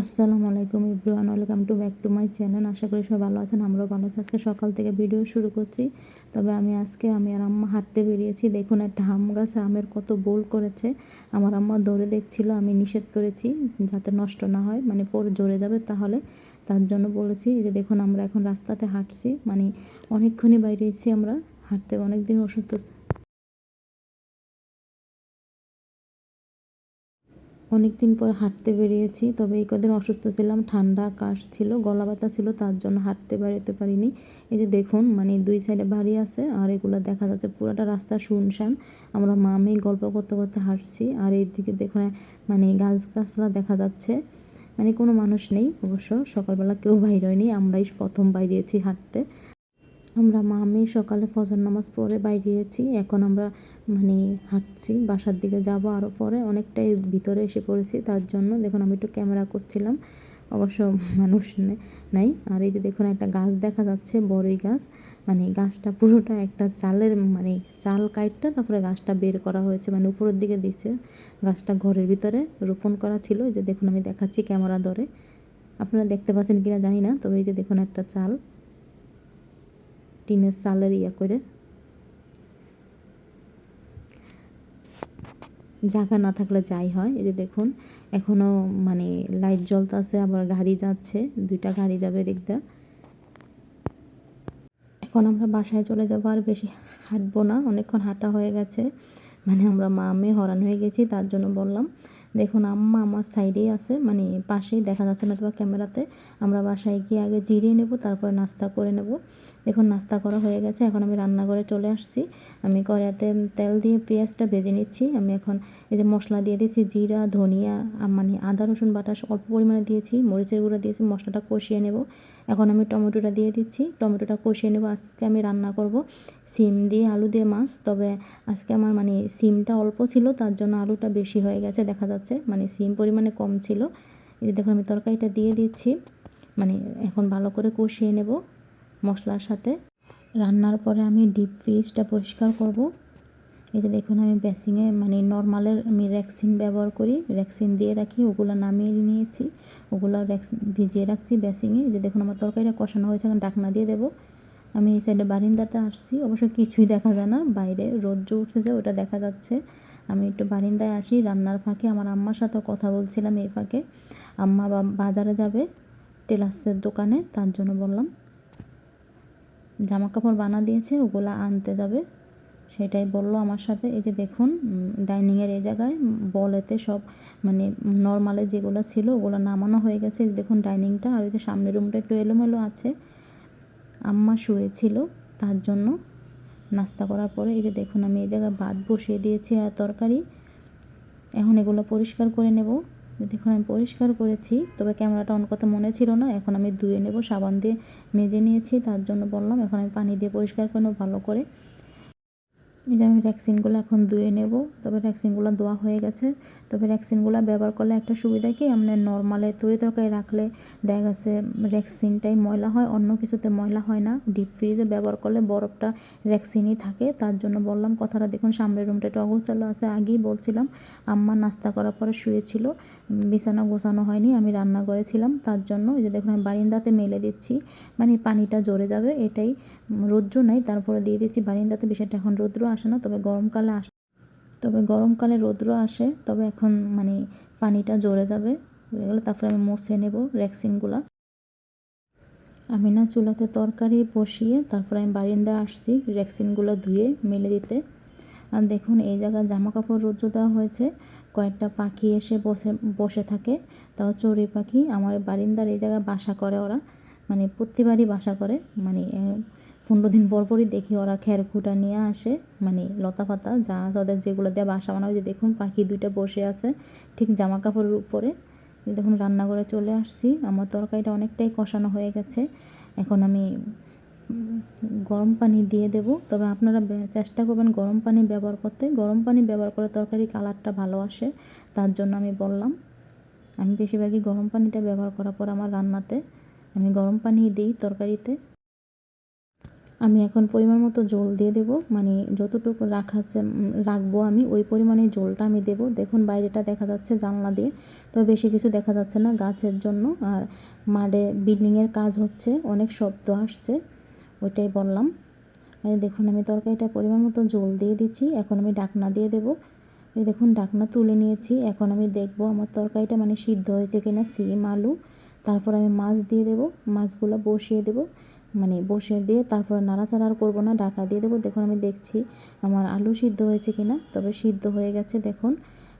আসসালামু আলাইকুম Ibran welcome to back to my channel. আশা করি সবাই ভালো আছেন, আমরাও ভালো আছি। আজকে সকাল থেকে ভিডিও শুরু করছি। তবে আমি আজকে, আমি আর আম্মা হাঁটতে বেরিয়েছি। দেখুন, একটা আম গাছে আমের কত বোল করেছে। আমার আম্মা ধরে দেখছিল, আমি নিষেধ করেছি যাতে নষ্ট না হয় মানে পরে জোরে যাবে তাহলে। তার জন্য বলেছি যে দেখুন, আমরা এখন রাস্তাতে হাঁটছি। মানে অনেকক্ষণই বাইরে এসেছি আমরা, হাঁটতে অনেক দিন অসুস্থ অনেক দিন পর হাঁটতে বেরিয়েছি, তবে এই কদিন অসুস্থ ছিলাম, ঠান্ডা, কাশ ছিল, গলা ব্যথা ছিল, তার জন্য হাঁটতে বেরোতে পারিনি। এই যে দেখুন মানে দুই সাইডে বাড়ি আছে, আর এগুলো দেখা যাচ্ছে পুরোটা রাস্তা শুনশান। আমরা মা মেয়ে গল্প করতে করতে হাঁটছি, আর এইদিকে দেখুন মানে গাছ গাছলা দেখা যাচ্ছে। মানে কোনো মানুষ নেই অবশ্য, সকালবেলা কেউ বাইর হয়নি, আমরাই প্রথম বাইরিয়েছি হাঁটতে। আমরা মা মেয়ে সকালে ফজর নামাজ পড়ে বাইরিয়েছি এখন আমরা মানে হাঁটছি, বাসার দিকে যাব আরও পরে। অনেকটাই ভিতরে এসে পড়েছি, তার জন্য দেখুন আমি একটু ক্যামেরা করছিলাম। অবশ্য মানুষ নাই। আর এই যে দেখুন একটা গাছ দেখা যাচ্ছে, বড়ই গাছ। মানে গাছটা পুরোটা একটা চালের মানে চাল কাইটটা, তারপরে গাছটা বের করা হয়েছে মানে উপরের দিকে দিচ্ছে গাছটা ঘরের ভিতরে রোপণ করা ছিল। এই যে দেখুন আমি দেখাচ্ছি ক্যামেরা ধরে। আপনারা দেখতে পাচ্ছেন কিনা জানি না, তবে এই যে দেখুন একটা চাল। টিনের চালের ইয়া করে। জায়গা না থাকলে যাই হয়। এই যে দেখুন এখনও মানে লাইট জ্বলতেছে, আবার গাড়ি যাচ্ছে, দুইটা গাড়ি যাবে দেখতে। এখন আমরা বাসায় চলে যাব, আর বেশি হাঁটবো না, অনেকক্ষণ হাঁটা হয়ে গেছে। মানে আমরা মা মেয়ে হরান হয়ে গেছি, তার জন্য বললাম, দেখুন, আম্মা আমার সাইডেই আছে মানে পাশেই দেখা যাচ্ছে না তোমার ক্যামেরাতে আমরা বাসায় গিয়ে আগে জিরিয়ে নেব, তারপরে নাস্তা করে নেব। দেখুন, নাস্তা করা হয়ে গেছে। এখন আমি রান্নাঘরে চলে আসছি। আমি কড়াতে তেল দিয়ে পেঁয়াজটা ভেজে নিচ্ছি। আমি এখন এই যে মশলা দিয়ে দিয়েছি, জিরা, ধনিয়া মানে আদা, রসুন বাটা অল্প পরিমাণে দিয়েছি। মরিচের গুঁড়ো দিয়েছি, মশলাটা কষিয়ে নেব। এখন আমি টমেটোটা দিয়ে দিচ্ছি। টমেটোটা কষিয়ে নেব। আজকে আমি রান্না করব সিম দিয়ে আলু দিয়ে মাছ। তবে আজকে আমার মানে সিমটা অল্প ছিল, তার জন্য আলুটা বেশি হয়ে গেছে, দেখা যাচ্ছে। মানে সিম পরিমাণে কম ছিল। এই দেখুন, আমি তরকারিটা দিয়ে দিচ্ছি। মানে এখন ভালো করে কষিয়ে নেব। মশলার সাথে। রান্নার পরে আমি ডিপ ফ্রিজটা পরিষ্কার করব। যে দেখুন, আমি বেসিংয়ে মানে নর্মালের আমি র্যাক্সিন ব্যবহার করি। র্যাক্সিন দিয়ে রাখি, ওগুলো নামিয়ে নিয়েছি। ওগুলো র্যাক্স ভিজিয়ে রাখছি বেসিংয়ে যে দেখুন, আমার তরকারিটা কষানো হয়েছে, এখন ডাকনা দিয়ে দেবো। আমি এই সাইডে বারিন্দাতে আসছি। অবশ্য কিছুই দেখা যায় না। বাইরে রোদ্র উঠছে ওটা দেখা যাচ্ছে। আমি একটু বারিন্দায় আসি, রান্নার ফাঁকে। আমার আম্মার সাথেও কথা বলছিলাম এই ফাঁকে। আম্মা বাজারে যাবে, টেলার্সের দোকানে, তার জন্য বললাম। জামা কাপড় বানা দিয়েছে, ওগুলো আনতে যাবে। সেটাই বলল আমার সাথে, এই যে দেখুন ডাইনিংয়ের এই জায়গায় বলেতে সব মানে নর্মালে যেগুলো ছিল, ওগুলো নামানো হয়ে গেছে। দেখুন ডাইনিংটা, আর ওই যে সামনের রুমটা একটু এলোমেলো আছে। আম্মা শুয়েছিল, তার জন্য নাস্তা করার পরে, এই যে দেখুন, আমি এই জায়গায় ভাত বসিয়ে দিয়েছি আর তরকারি। এখন এগুলো পরিষ্কার করে নেব। দেখুন, আমি পরিষ্কার করেছি, তবে ক্যামেরাটা অন কথা মনে ছিল না। এখন আমি ধুয়ে নেব, সাবান দিয়ে মেজে নিয়েছি, তার জন্য বললাম, এখন আমি পানি দিয়ে পরিষ্কার করে ভালো করে। এই যে আমি ভ্যাকসিনগুলো এখন ধুয়ে নেব। তবে ভ্যাকসিনগুলো ধোয়া হয়ে গেছে। তবে ভ্যাকসিনগুলো ব্যবহার করলে একটা সুবিধা কি? আমরা নর্মালে তরি তরকারি রাখলে দেখা গেছে ভ্যাকসিনটাই ময়লা হয়, অন্য কিছুতে ময়লা হয় না। ডিপ ফ্রিজে ব্যবহার করলে বরফটা ভ্যাকসিনই থাকে। তার জন্য বললাম, কথাটা দেখুন, সামনের রুমটা একটু অগোছালো আছে। আগেই বলছিলাম, আম্মা নাস্তা করার পরে শুয়েছিল, বিছানা গোছানো হয়নি, আমি রান্না করেছিলাম। তার জন্য এই যে দেখুন, আমি বারিন্দাতে মেলে দিচ্ছি। মানে পানিটা জড়ে যাবে, এটাই রৌদ্র নাই, তারপরে দিয়ে দিচ্ছি বারিন্দাতে, বিষয়টা এখন রৌদ্র। আসে না, তবে গরমকালে আস, তবে গরমকালে রৌদ্র আসে, তবে এখন মানে পানিটা জড়ে যাবে। গেলে তারপরে আমি মুছে নেব র্যাক্সিনগুলো আমি না চুলাতে তরকারি বসিয়ে তারপরে আমি বারিন্দায় আসছি র্যাক্সিনগুলো ধুয়ে মেলে দিতে। আর দেখুন, এই জায়গায় জামা কাপড় রোদ্র দেওয়া হয়েছে, কয়েকটা পাখি এসে বসে বসে থাকে। তাও চড়ি পাখি, আমার বারিন্দার এই জায়গায় বাসা করে ওরা মানে প্রতিবারই বাসা করে মানে পনেরো দিন পর পরই দেখি ওরা খুঁটা নিয়ে আসে মানে লতা পাতা, যা তাদের যেগুলো দিয়ে বাসা বানাবে, যে দেখুন পাখি দুইটা বসে আছে, ঠিক জামা কাপড়ের উপরে। দেখুন রান্নাঘরে চলে আসছি, আমার তরকারিটা অনেকটাই কষানো হয়ে গেছে। এখন আমি গরম পানি দিয়ে দেব। তবে আপনারা চেষ্টা করবেন গরম পানি ব্যবহার করতে। গরম পানি ব্যবহার করে তরকারি কালারটা ভালো আসে, তার জন্য আমি বললাম, আমি বেশিরভাগই গরম পানিটা ব্যবহার করার পর আমার রান্নাতে, আমি গরম পানি দিই তরকারিতে। আমি এখন পরিমাণ মতো জল দিয়ে দেব। মানে যতটুকু রাখা রাখব আমি, ওই পরিমাণে জলটা আমি দেব। দেখুন, বাইরেটা দেখা যাচ্ছে জানলা দিয়ে, তো বেশি কিছু দেখা যাচ্ছে না গাছের জন্য। আর মাঠে বিল্ডিংয়ের কাজ হচ্ছে, অনেক শব্দ আসছে, ওইটাই বললাম। দেখুন, আমি তরকারিটা পরিমাণ মতো জল দিয়ে দিচ্ছি, এখন আমি ডাকনা দিয়ে দেব। এই দেখুন, ডাকনা তুলে নিয়েছি, এখন আমি দেখব আমার তরকারিটা মানে সিদ্ধ হয়েছে কিনা, সিম, আলু। তারপর আমি মাছ দিয়ে দেব, মাছগুলো বসিয়ে দেব। মানে বসিয়ে দিয়ে তারপরে নাড়াচাড়া আর করব না, ঢাকা দিয়ে দেবো। দেখুন, আমি দেখছি আমার আলু সিদ্ধ হয়েছে কি না তবে সিদ্ধ হয়ে গেছে, দেখুন।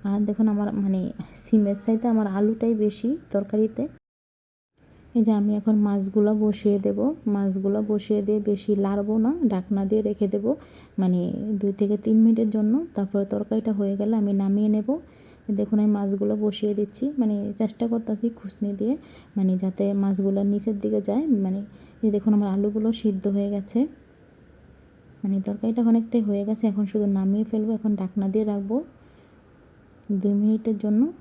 আর দেখুন, আমার মানে সিমের চাইতে আমার আলুটাই বেশি তরকারিতে। এই যে আমি এখন মাছগুলো বসিয়ে দেব, মাছগুলো বসিয়ে দিয়ে বেশি লাড়বো না, ঢাকনা দিয়ে রেখে দেব মানে দুই থেকে তিন মিনিটের জন্য। তারপরে তরকারিটা হয়ে গেলে আমি নামিয়ে নেব। দেখুন, আমি মাছগুলো বসিয়ে দিচ্ছি। মানে চেষ্টা করতেছি খুসনি দিয়ে মানে যাতে মাছগুলো নিচের দিকে যায়। মানে এই দেখুন, আমার আলুগুলো সিদ্ধ হয়ে গেছে। মানে তরকারিটা অনেকটাই হয়ে গেছে। এখন শুধু নামিয়ে ফেলব, এখন ঢাকনা দিয়ে রাখব দুই মিনিটের জন্য।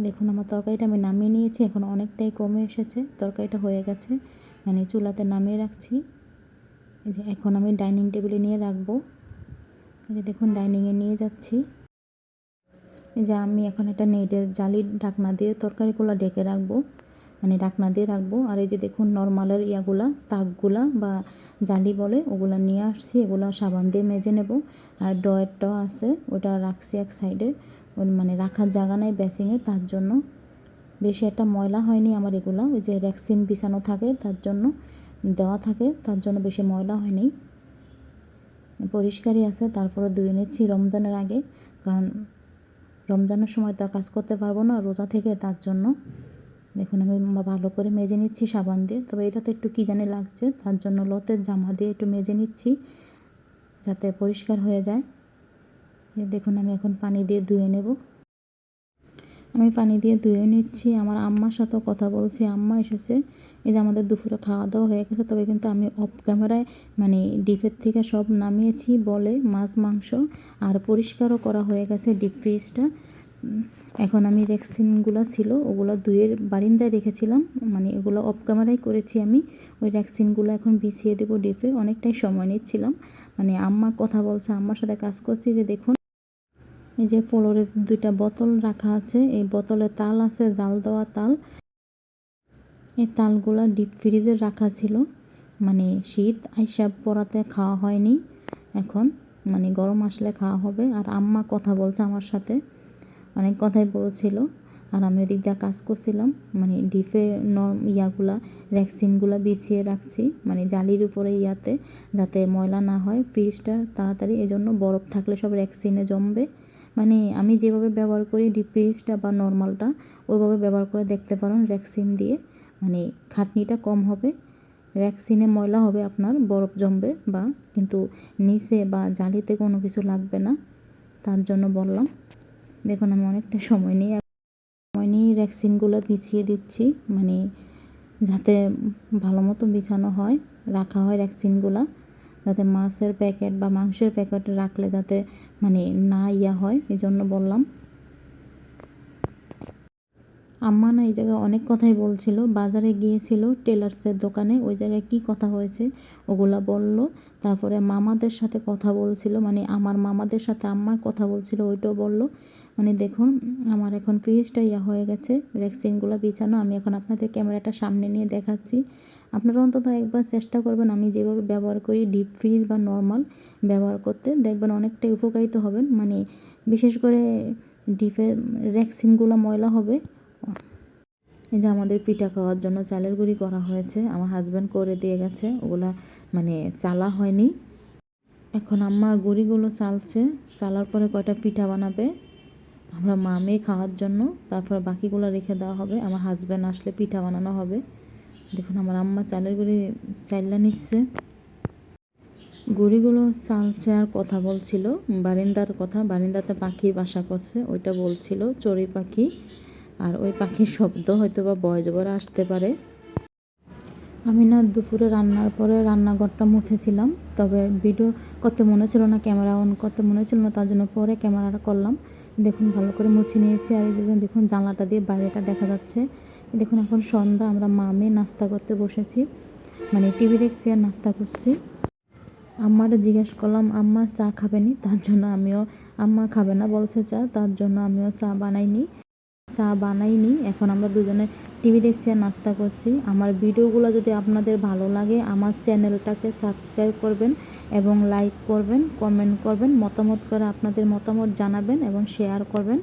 দেখুন, আমার তরকারিটা আমি নামিয়ে নিয়েছি। এখন অনেকটাই কমে এসেছে। তরকারিটা হয়ে গেছে। মানে চুলাতে নামিয়ে রাখছি। যে এখন আমি ডাইনিং টেবিলে নিয়ে রাখব। দেখুন, ডাইনিংয়ে নিয়ে যাচ্ছি। যে আমি এখন একটা নেটের জালির ঢাকনা দিয়ে তরকারিগুলো ডেকে রাখব মানে ঢাকনা দিয়ে রাখব। আর এই যে দেখুন, নর্মালের ইয়াগুলা, তাকগুলা বা জালি বলে, ওগুলা নিয়ে আসছি। এগুলো সাবান দিয়ে মেজে নেব। আর ডয়েরটাও আছে, ওটা রাখছি এক সাইডে। মানে রাখার জায়গা নাই বেসিংয়ে, তার জন্য। বেশি একটা ময়লা হয়নি আমার এগুলো, ওই যে ভ্যাকসিন বিছানো থাকে, তার জন্য দেওয়া থাকে, তার জন্য বেশি ময়লা হয়নি। পরিষ্কারই আছে তারপরে ধুয়ে নিচ্ছি রমজানের আগে, কারণ রমজানের সময় তো কাজ করতে পারব না, রোজা থেকে তার জন্য। দেখুন, আমি ভালো করে মেজে নিচ্ছি সাবান দিয়ে। তবে এটাতে একটু কী জানি লাগছে, তার জন্য লতের জামা দিয়ে একটু মেজে নিচ্ছি, যাতে পরিষ্কার হয়ে যায়। দেখুন, আমি এখন পানি দিয়ে ধুয়ে নেব। আমি পানি দিয়ে ধুয়ে নিচ্ছি, আমার আম্মার সাথেও কথা বলছি, আম্মা এসেছে। এই যে আমাদের দুপুরে খাওয়া দাওয়া হয়ে গেছে, তবে কিন্তু আমি অফ ক্যামেরায় মানে ডিপের থেকে সব নামিয়েছি, বলে মাছ, মাংস, আর পরিষ্কারও করা হয়ে গেছে ডিপ ফ্রিজটা এখন আমি ভ্যাকসিনগুলো ছিল, ওগুলো দুইয়ের বারিন্দায় রেখেছিলাম মানে এগুলো অফ ক্যামেরাই করেছি আমি। ওই ভ্যাকসিনগুলো এখন বিছিয়ে দেবো ডিপে অনেকটাই সময় নিচ্ছিলাম। মানে আম্মা কথা বলছে, আম্মার সাথে কাজ করছি, যে দেখুন এই যে ফ্লোরে দুইটা বোতল রাখা আছে। এই বোতলে তাল আছে, জাল দেওয়া তাল। এই তালগুলো ডিপ ফ্রিজে রাখা ছিল। মানে শীত আইসা পড়াতে খাওয়া হয়নি। এখন মানে গরম আসলে খাওয়া হবে। আর আম্মা কথা বলছে আমার সাথে। অনেক কথাই বলছিল। আর আমি ওদিক দিয়ে কাজ করছিলাম। মানে ডিপে নর্ম ইয়াগুলা, ভ্যাকসিনগুলো বিছিয়ে রাখছি। মানে জালির উপরে ইয়াতে, যাতে ময়লা না হয়। ফ্রিজটা তাড়াতাড়ি, এজন্য বরফ থাকলে সব ভ্যাকসিনে জমবে। মানে আমি যেভাবে ব্যবহার করি ডিপ বা নর্মালটা ওইভাবে ব্যবহার করে দেখতে পারেন ভ্যাকসিন দিয়ে। মানে খাটনিটা কম হবে ভ্যাকসিনে ময়লা হবে আপনার, বরফ জমবে বা কিন্তু নিচে বা জালিতে কোনো কিছু লাগবে না, তার জন্য বললাম। দেখুন, আমি অনেকটা সময় নিয়ে সময় নিয়ে ভ্যাকসিনগুলো বিছিয়ে দিচ্ছি মানে যাতে ভালো মতো বিছানো হয়, রাখা হয় ভ্যাকসিনগুলো যাতে মাছের প্যাকেট বা মাংসের প্যাকেট রাখলে যাতে মানে না ইয়া হয় এই জন্য বললাম। আম্মা না এই জায়গায় অনেক কথাই বলছিল। বাজারে গিয়েছিল টেলার্সের দোকানে, ওই জায়গায় কি কথা হয়েছে ওগুলা বলল। তারপরে মামাদের সাথে কথা বলছিল মানে আমার মামাদের সাথে আম্মা কথা বলছিল, ওইটাও বলল। মানে দেখুন, আমার এখন ফ্রিজটা ইয়া হয়ে গেছে, ভ্যাকসিনগুলো বিছানো, আমি এখন আপনাদের ক্যামেরাটা সামনে নিয়ে দেখাচ্ছি। আপনারা অন্তত একবার চেষ্টা করবেন আমি যেভাবে ব্যবহার করি ডিপ ফ্রিজ বা নর্মাল ব্যবহার করতে, দেখবেন অনেকটাই উপকারিত হবেন। মানে বিশেষ করে ডিপে ভ্যাকসিনগুলো ময়লা হবে। এই যে আমাদের পিঠা খাওয়ার জন্য চালের গুঁড়ি করা হয়েছে, আমার হাজব্যান্ড করে দিয়ে গেছে, ওগুলা মানে চালা হয়নি। এখন আম্মা গুঁড়িগুলো চালছে, চালার পরে কয়টা পিঠা বানাবে, আমরা মা খাওয়ার জন্য, তারপর বাকিগুলো রেখে দেওয়া হবে, আমার হাজব্যান্ড আসলে পিঠা বানানো হবে। দেখুন, আমার আম্মা চালের গুঁড়ি চাইলা নিচ্ছে। গুড়িগুলো চালছে আর কথা বলছিল, বারিন্দার কথা। বারিন্দাতে পাখি বাসা করছে, ওইটা বলছিল, চড়ুই পাখি। আর ওই পাখির শব্দ হয়তো বা বয়জবর আসতে পারে। আমি না দুপুরে রান্নার পরে রান্নাঘরটা মুছেছিলাম, তবে ভিডিও করতে মনে ছিল না ক্যামেরা অন করতে মনে ছিল না, তার জন্য পরে ক্যামেরাটা করলাম। দেখুন, ভালো করে মুছে নিয়েছি, আর দেখুন দেখুন, জানলাটা দিয়ে বাইরেটা দেখা যাচ্ছে। দেখুন, এখন সন্ধ্যা, আমরা মা মেয়ে নাস্তা করতে বসেছি। মানে টিভি দেখছি আর নাস্তা করছি। আম্মারে জিজ্ঞেস করলাম, আম্মা চা খাবেনি? তার জন্য আমিও, আম্মা খাবে না, বলছে চা। তার জন্য আমিও চা বানাইনি। চা বানাইনি। এখন আমরা দুজনে টিভি দেখছি আর নাস্তা করছি। আমার ভিডিওগুলো যদি আপনাদের ভালো লাগে, আমার চ্যানেলটাকে সাবস্ক্রাইব করবেন এবং লাইক করবেন, কমেন্ট করবেন, মতামত করে আপনাদের মতামত জানাবেন এবং শেয়ার করবেন।